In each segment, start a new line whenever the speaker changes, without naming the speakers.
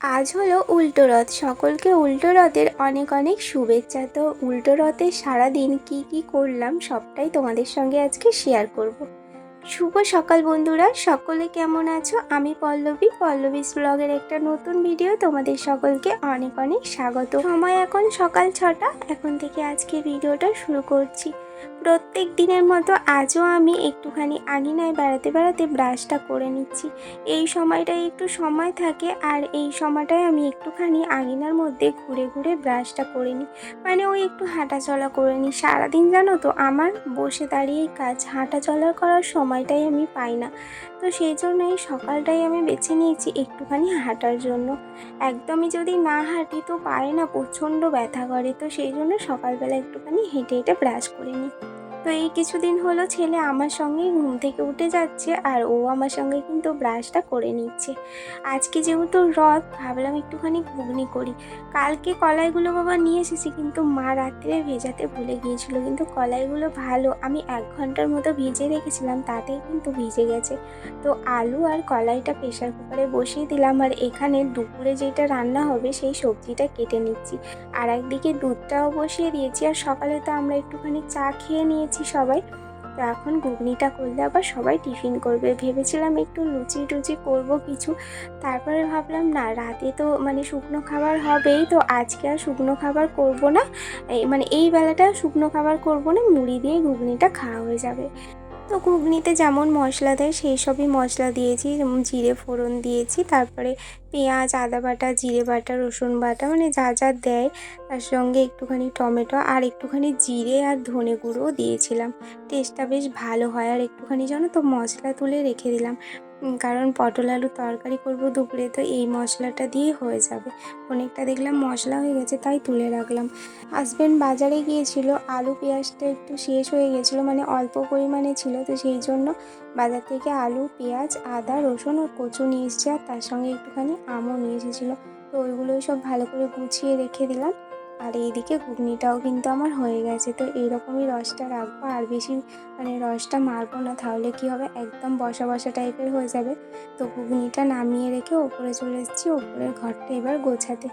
আজ হলো উল্টো রথ। সকলকে উল্টো রথের অনেক অনেক শুভেচ্ছা। তো উল্টো রথের সারাদিন কি কি করলাম সবটাই তোমাদের সঙ্গে আজকে শেয়ার করব। শুভ সকাল বন্ধুরা, সকলে কেমন আছো? আমি পল্লবী। পল্লবীস ব্লগের একটা নতুন ভিডিও তোমাদের সকলকে অনেক অনেক স্বাগত। সময় এখন সকাল ছটা। এখন থেকে আজকে ভিডিওটা শুরু করছি। প্রত্যেক দিনের মতো আজও আমি একটুখানি আগিনায় বেড়াতে বেড়াতে ব্রাশটা করে নিচ্ছি। এই সময়টায় একটু সময় থাকে আর এই সময়টায় আমি একটুখানি আগিনার মধ্যে ঘুরে ঘুরে ব্রাশটা করে নিই। মানে ওই একটু হাঁটা চলা করে নিই। সারাদিন জানো তো আমার বসে দাঁড়িয়ে কাজ হাঁটা চলা করার সময়টাই আমি পাই না। তো সেই জন্য এই সকালটাই আমি বেছে নিয়েছি একটুখানি হাঁটার জন্য। একদমই যদি না হাঁটি তো পায়ে না, প্রচণ্ড ব্যথা করে। তো সেই জন্য সকালবেলা একটুখানি হেঁটে হেঁটে ব্রাশ করে নিই। তো এই কিছুদিন হলো ছেলে আমার সঙ্গে ঘুম থেকে উঠে যাচ্ছে আর ও আমার সঙ্গে কিন্তু ব্রাশটা করে নিচ্ছে। আজকে যেহেতু রথ, ভাবলাম একটুখানি ঘুগনি করি। কালকে কলাইগুলো বাবা নিয়ে এসেছি কিন্তু মা রাত্রে ভেজাতে ভুলে গিয়েছিল কিন্তু কলাইগুলো ভালো। আমি এক ঘণ্টার মতো ভিজে রেখেছিলাম, তাতেই কিন্তু ভিজে গেছে। তো আলু আর কলাইটা প্রেশার কুকারে বসিয়ে দিলাম আর এখানে দুপুরে যেটা রান্না হবে সেই সবজিটা কেটে নিচ্ছি। আর একদিকে দুধটাও বসিয়ে দিয়েছি আর সকালে তো আমরা একটুখানি চা খেয়ে নিয়েছি। সবাই। তো এখন ঘুগনিটা করলে আবার সবাই টিফিন করবে। ভেবেছিলাম একটু লুচি টুচি করব কিছু। তারপরে ভাবলাম, না, রাতে তো মানে শুকনো খাবার হবেই, তো আজকে আর শুকনো খাবার করব না। মানে এই বেলাটা শুকনো খাবার করব না, মুড়ি দিয়ে ঘুগনিটা খাওয়া হয়ে যাবে। তো ঘুগনিতে যেমন মশলা দেয়, সেই সবই মশলা দিয়েছি। যেমন জিরে ফোড়ন দিয়েছি, তারপরে পেঁয়াজ, আদা বাটা, জিরে বাটা, রসুন বাটা মানে যা যা দেয়। তার সঙ্গে একটুখানি টমেটো আর একটুখানি জিরে আর ধনে গুঁড়োও দিয়েছিলাম। টেস্টটা বেশ ভালো হয়, আর একটুখানি যেন তো মশলা তুলে রেখে দিলাম। কারণ পটল আলু তরকারি করব দুপুরে, তো এই মশলাটা দিয়ে হয়ে যাবে। অনেকটা দেখলাম মশলা হয়ে গেছে, তাই তুলে রাখলাম। হাজব্যান্ড বাজারে গিয়েছিল, আলু পেঁয়াজটা একটু শেষ হয়ে গেছিল মানে অল্প পরিমাণে ছিল, তো সেই জন্য বাজার থেকে আলু, পেঁয়াজ, আদা, রসুন আর কচু নিয়ে এসেছে, আর তার সঙ্গে একটুখানি আমও নিয়ে এসেছিল। তো ওইগুলোই সব ভালো করে গুছিয়ে রেখে দিলাম। আর এইদিকে ঘুগনিটাও কিন্তু আমার হয়ে গেছে। তো এইরকমই রসটা রাখব। আর বেশি মানে রসটা মারবো না, তাহলে কি হবে? একদম বসা বসা টাইপের হয়ে যাবে। তো ঘুগনিটা নামিয়ে রেখে ওপরে চলে এসেছি। ওপরের ঘরটা এবার গোছাতে।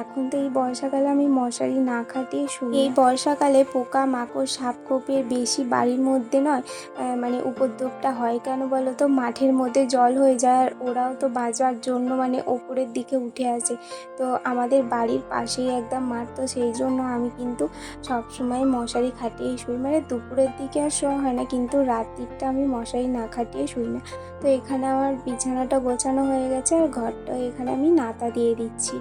এখন তো এই বর্ষাকালে আমি মশারি না খাটিয়ে শুই এই বর্ষাকালে পোকা, মাকড় সাপ খোপের বেশি বাড়ির মধ্যে নয় মানে উপদ্রবটা হয় কেন বলো তো? মাঠের মধ্যে জল হয়ে যায় আর ওরাও তো বাজার জন্য মানে ওপরের দিকে উঠে আসে তো আমাদের বাড়ির পাশেই একদম মাঠ, তো সেই জন্য আমি কিন্তু সবসময় মশারি খাটিয়ে শুই। মানে দুপুরের দিকে আর শোয়া হয় না, কিন্তু রাত্রিটা আমি মশারি না খাটিয়ে শুই না। তো এখানে আমার বিছানাটা গোছানো হয়ে গেছে আর ঘরটা এখানে আমি নাতা দিয়ে দিচ্ছি।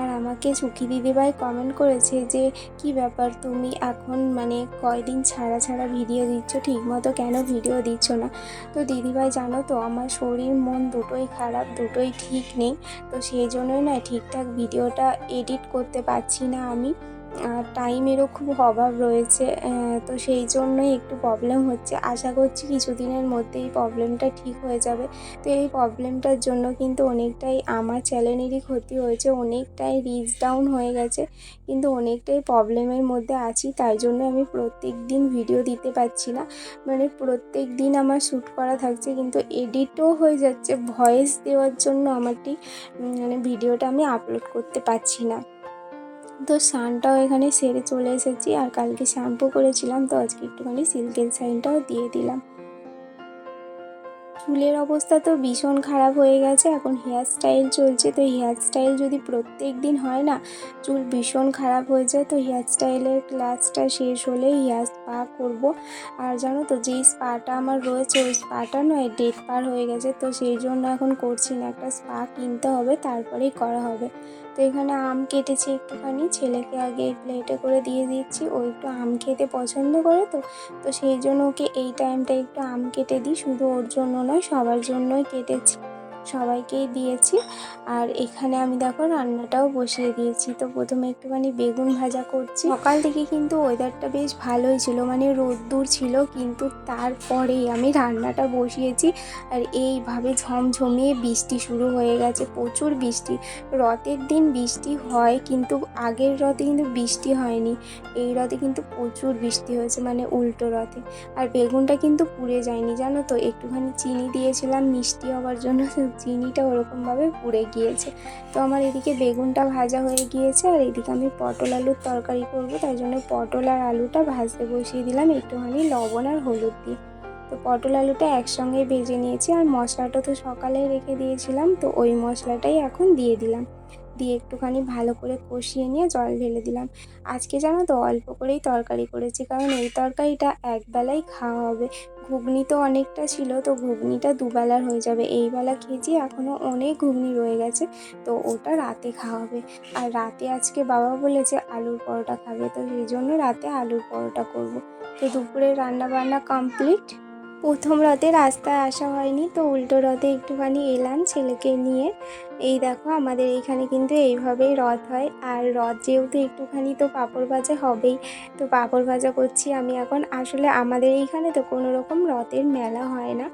আর আমাকে সুখী দিদিভাই কমেন্ট করেছে যে, কি ব্যাপার তুমি এখন মানে কয়দিন ছাড়া ছাড়া ভিডিও দিচ্ছ? ঠিকমতো কেন ভিডিও দিচ্ছ না? তো দিদিভাই জানো তো, আমার শরীর, মন দুটোই খারাপ, দুটোই ঠিক নেই। তো সেই জন্যই না ঠিকঠাক ভিডিওটা এডিট করতে পারছি না আমি আর টাইমেরও খুব অভাব রয়েছে তো সেই জন্যই একটু প্রবলেম হচ্ছে। আশা করছি কিছুদিনের মধ্যে এই প্রবলেমটা ঠিক হয়ে যাবে। তো এই প্রবলেমটার জন্য কিন্তু অনেকটাই আমার চ্যানেলেরই ক্ষতি হয়েছে, অনেকটাই রিচ ডাউন হয়ে গেছে, কিন্তু অনেকটাই প্রবলেমের মধ্যে আছি, তাই জন্য আমি প্রত্যেক দিন ভিডিও দিতে পারছি না। মানে প্রত্যেক দিন আমার শ্যুট করা থাকছে, কিন্তু এডিটও হয়ে যাচ্ছে। ভয়েস দেওয়ার জন্য আমার মানে ভিডিওটা আমি আপলোড করতে পারছি না। তো স্নানটাও এখানে সেরে চলে এসেছি আর কালকে শ্যাম্পু করেছিলাম, তো আজকে একটুখানি সিল্কের সাইনটাও দিয়ে দিলাম। চুলের অবস্থা তো ভীষণ খারাপ হয়ে গেছে, এখন হেয়ার স্টাইল চলছে, তো হেয়ার স্টাইল যদি প্রত্যেক দিন হয় না, চুল ভীষণ খারাপ হয়ে যায়, তো হেয়ার স্টাইলের ক্লাসটা শেষ হলে হেয়ার স্পা করব। আর জানো তো, যেই স্পাটা আমার রয়েছে, ওই স্পাটা নয় ডেট পার হয়ে গেছে, তো সেই জন্য এখন করছি না, একটা স্পা কিনতে হবে, তারপরেই করা হবে। তো এখানে আম কেটেছি একটুখানি। ছেলেকে আগে প্লেটে করে দিয়ে দিচ্ছি। ও একটু আম খেতে পছন্দ করে তো। তো সেই জন্য ওকে এই টাইমটা একটু আম কেটে দিই। শুধু ওর জন্য নয়, সবার জন্যই কেটেছি। সবাইকেই দিয়েছি। আর এখানে আমি দেখো রান্নাটাও বসিয়ে দিয়েছি। তো প্রথমে একটুখানি বেগুন ভাজা করছি। সকাল থেকে কিন্তু ওয়েদারটা বেশ ভালোই ছিল মানে রোদ্দুর ছিল, কিন্তু তারপরেই আমি রান্নাটা বসিয়েছি। আর এইভাবে ঝমঝমিয়ে বৃষ্টি শুরু হয়ে গেছে। প্রচুর বৃষ্টি। রথের দিন বৃষ্টি হয়, কিন্তু আগের রথে কিন্তু বৃষ্টি হয়নি। এই রথে কিন্তু প্রচুর বৃষ্টি হয়েছে মানে উল্টো রথে। আর বেগুনটা কিন্তু পুড়ে যায়নি, জানো তো? একটুখানি চিনি দিয়েছিলাম, মিষ্টি হওয়ার জন্য। চিনিটা ওরকমভাবে পুড়ে গিয়েছে। তো আমার এদিকে বেগুনটা ভাজা হয়ে গিয়েছে আর এদিকে আমি পটল আলুর তরকারি করব। তাই জন্য পটল আর আলুটা ভাজতে বসিয়ে দিলাম একটুখানি লবণ আর হলুদ দিয়ে। তো পটল আলুটা একসঙ্গে ভেজে নিয়েছি আর মশলাটা তো সকালে রেখে দিয়েছিলাম, তো ওই মশলাটাই এখন দিয়ে দিলাম। দিয়ে একটুখানি ভালো করে কষিয়ে নিয়ে জল ঢেলে দিলাম। আজকে জানো তো অল্প করেই তরকারি করেছি, কারণ এই তরকারিটা একবেলাই খাওয়া হবে। ঘুগনি তো অনেকটা ছিল, তো ঘুগনিটা দুবেলার হয়ে যাবে। এই বেলা খেয়েছি এখনও অনেক ঘুগনি রয়ে গেছে, তো ওটা রাতে খাওয়া হবে। আর রাতে আজকে বাবা বলেছে আলুর পরোটা খাবে, তো সেই জন্য রাতে আলুর পরোটা করব। তো দুপুরে রান্না বান্না কমপ্লিট। প্রথম রথে রাস্তায় আসা হয়নি, তো উল্টো রথে একটুখানি এলাম ছেলেকে নিয়ে। এই দেখো আমাদের এইখানে কিন্তু এইভাবেই রথ হয়, আর রথ যেহেতু একটুখানি তো পাঁপড় ভাজা হবেই, তো পাঁপড় ভাজা করছি আমি এখন। আসলে আমাদের এইখানে তো কোনো রকম রথের মেলা হয় না।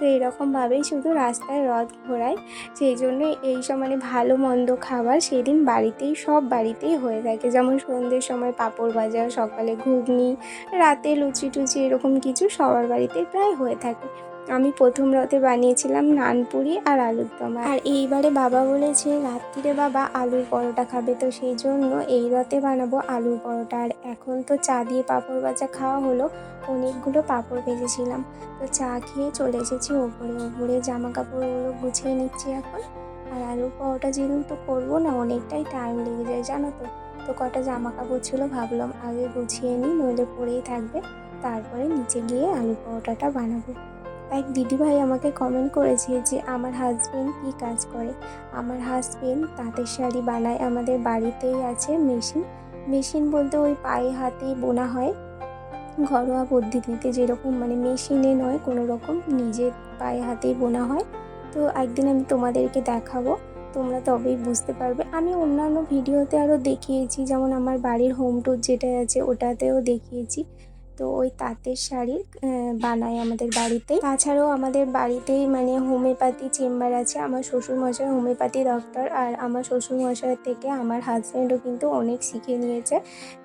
তো এরকমভাবেই শুধু রাস্তায় রথ ঘোরায়। সেই জন্য এইসব মানে ভালো মন্দ খাবার সেদিন বাড়িতেই, সব বাড়িতেই হয়ে থাকে। যেমন সন্ধ্যের সময় পাঁপড় ভাজা, সকালে ঘুগনি, রাতে লুচি টুচি এরকম কিছু সবার বাড়িতে প্রায় হয়ে থাকে। আমি প্রথম রথে বানিয়েছিলাম নানপুরি আর আলুর দম আর এইবারে বাবা বলেছে, রাত্রিরে বাবা আলুর পরোটা খাবে। তো সেই জন্য এই রথে বানাবো আলুর পরোটা। আর এখন তো চা দিয়ে পাঁপড় ভাজা খাওয়া হলো, অনেকগুলো পাঁপড় ভেজেছিলাম। তো চা খেয়ে চলে এসেছি ওপরে। ওপরে জামা কাপড়গুলো গুছিয়ে নিচ্ছি এখন। আর আলুর পরোটা যেহেতু করব না, অনেকটাই টাইম লেগে যায়, জানো তো? তো কটা জামা কাপড় ছিল, ভাবলাম আগে গুছিয়ে নিই, নইলে পরেই থাকবে। তারপরে নিচে গিয়ে আলু পরোটাটা বানাবো। এক দিদিভাই আমাকে কমেন্ট করেছে যে, আমার হাজবেন্ড কী কাজ করে? আমার হাজবেন্ড তাঁতের শাড়ি বানায়, আমাদের বাড়িতেই আছে মেশিন মেশিন বলতে ওই পায়ে হাতেই বোনা হয়। ঘরোয়া পদ্ধতিতে যেরকম মানে মেশিনে নয়, কোনো রকম নিজের পায়ে হাতেই বোনা হয়। তো একদিন আমি তোমাদেরকে দেখাবো, তোমরা তবেই বুঝতে পারবে। আমি অন্যান্য ভিডিওতে আরও দেখিয়েছি, যেমন আমার বাড়ির হোম টুর যেটা আছে, ওটাতেও দেখিয়েছি। তো ওই তাঁতের শাড়ি বানায় আমাদের বাড়িতে। তাছাড়াও আমাদের বাড়িতেই মানে হোমিওপ্যাথি চেম্বার আছে। আমার শ্বশুরমশাই হোমিওপ্যাথি ডক্টর আর আমার শ্বশুরমশাইয়ের থেকে আমার হাজব্যান্ডও কিন্তু অনেক শিখে নিয়েছে।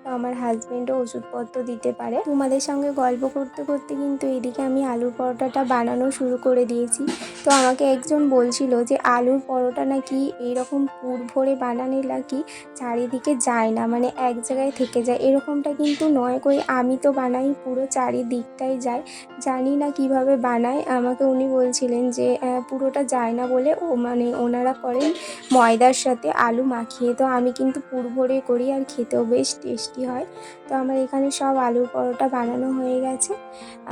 তো আমার হাজব্যান্ডও ওষুধপত্র দিতে পারে। তোমাদের সঙ্গে গল্প করতে করতে কিন্তু এদিকে আমি আলুর পরোটাটা বানানো শুরু করে দিয়েছি। তো আমাকে একজন বলছিল যে, আলুর পরোটা নাকি এইরকম পুর ভরে বানালে নাকি চারিদিকে যায় না মানে এক জায়গায় থেকে যায়। এরকমটা কিন্তু নয় কই, আমি তো বানাই পুরো চারিদিকটাই যায়। জানি না কীভাবে বানাই আমাকে উনি বলছিলেন যে পুরোটা যায় না বলে ও মানে ওনারা করেন ময়দার সাথে আলু মাখিয়ে। তো আমি কিন্তু পুর ভরে করি আর খেতেও বেশ টেস্টি হয়। তো আমার এখানে সব আলুর পরোটা বানানো হয়ে গেছে।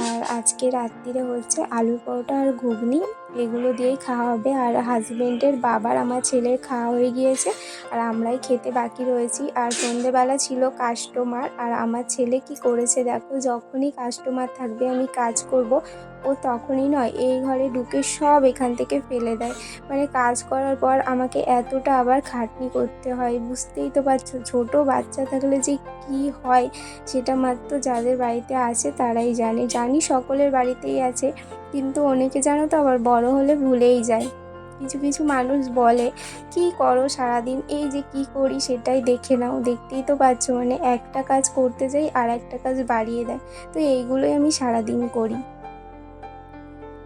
আর আজকে রাত্রিরে হচ্ছে আলুর পরোটা আর ঘুগনি। এগুলো দিয়েই খাওয়া হবে। আর হাজবেন্ডের বাবার আমার ছেলের খাওয়া হয়ে গিয়েছে। আর আমরাই খেতে বাকি রয়েছি। আর সন্ধেবেলা ছিল কাস্টমার আর আমার ছেলে কি করেছে দেখো? যখনই কাস্টমার থাকবে, আমি কাজ করব। ও তখনই নয়, এই ঘরে ঢুকে সব এখান থেকে ফেলে দেয়। মানে কাজ করার পর আমাকে এতটা আবার খাটনি করতে হয়। বুঝতেই তো পারছ, ছোটো বাচ্চা থাকলে যে কি হয়? সেটা মাত্র যাদের বাড়িতে আছে তারাই জানে। জানি সকলের বাড়িতেই আছে। কিন্তু অনেকে জানো তো, আবার বড় হলে ভুলেই যায়। কিছু কিছু মানুষ বলে, কি করো সারাদিন? এই যে কি করি সেটাই দেখে নাও। দেখতেই তো পাচ্ছ মানে একটা কাজ করতে যাই আর একটা কাজ বাড়িয়ে দেয়। তো এইগুলোই আমি সারাদিন করি।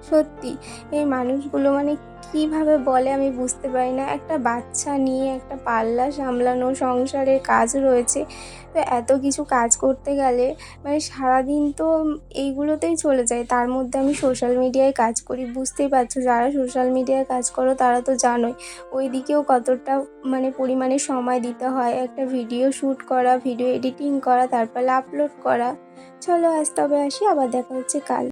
সত্যি, এই মানুষগুলো মানে কীভাবে বলে আমি বুঝতে পারি না। একটা বাচ্চা নিয়ে একটা পাল্লা সামলানো, সংসারের কাজ রয়েছে, তো এত কিছু কাজ করতে গেলে মানে সারাদিন তো এইগুলোতেই চলে যায়। তার মধ্যে আমি সোশ্যাল মিডিয়ায় কাজ করি, বুঝতেই পারছ, যারা সোশ্যাল মিডিয়ায় কাজ করো তারা তো জানোই ওই দিকেও কতটা মানে পরিমাণে সময় দিতে হয়। একটা ভিডিও শ্যুট করা ভিডিও এডিটিং করা, তারপরে আপলোড করা। চলো আজ তবে আসি, আবার দেখা হচ্ছে কাল।